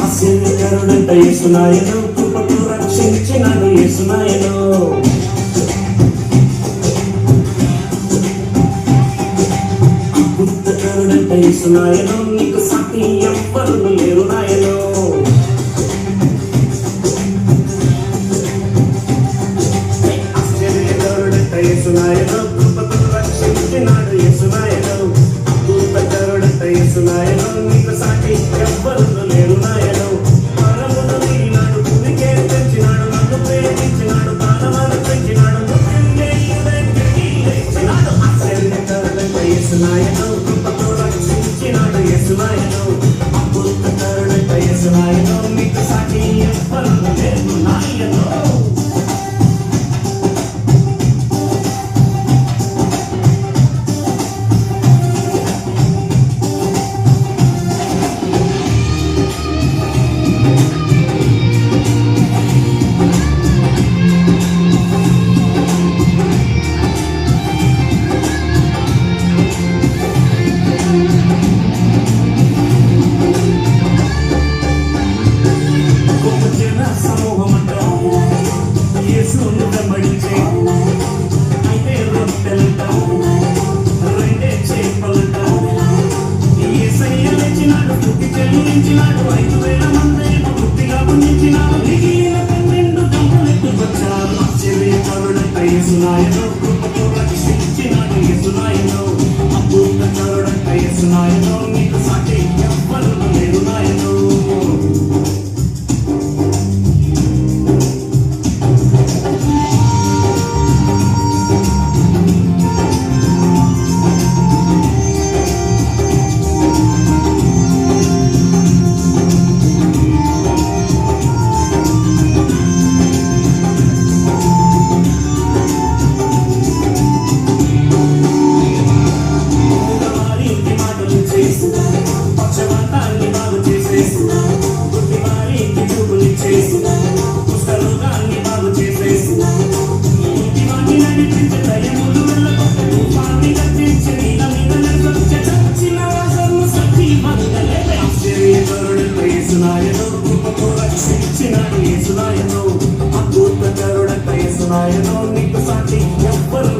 ఆశీర్వకరుడంట యేసునాయను కృపతో రక్షించినాడు యేసునాయను అద్భుతకరుడంట యేసునాయను. నీకు సాటి ఎవ్వరు లేరు నాయను యేసునాయను అద్భుతకరుడంట యేసునాయను నీకు సాటి ఎవ్వరు లేరు నాయను. పరమును వీడినాడు భూమికే తెచ్చినాడు నన్ను ప్రేమించినాడు ప్రాణమాలు పెంచినాడు మృత్యుంజయుడెక్కి లేచినాడు. ఆశ్చర్యకరుడంట యేసునాయను కృపతో రక్షించినాడు యేసునాయను అద్భుతకరుడంట యేసునాయను నీకు సాటి ఎవ్వరు లేరు నాయను. గొప్ప జన సమూహమంతా యేసును వెంబడించే. అయితే రొట్టెలంట, రెండే చేపలంట. యేసయ్య లేచినాడు, స్తుతి చెల్లించినాడు, ఐదు వేల మందేమో మిగిలిన పన్నెండు యేసునాయను అద్భుతకరుడంట యేసునాయను నీకు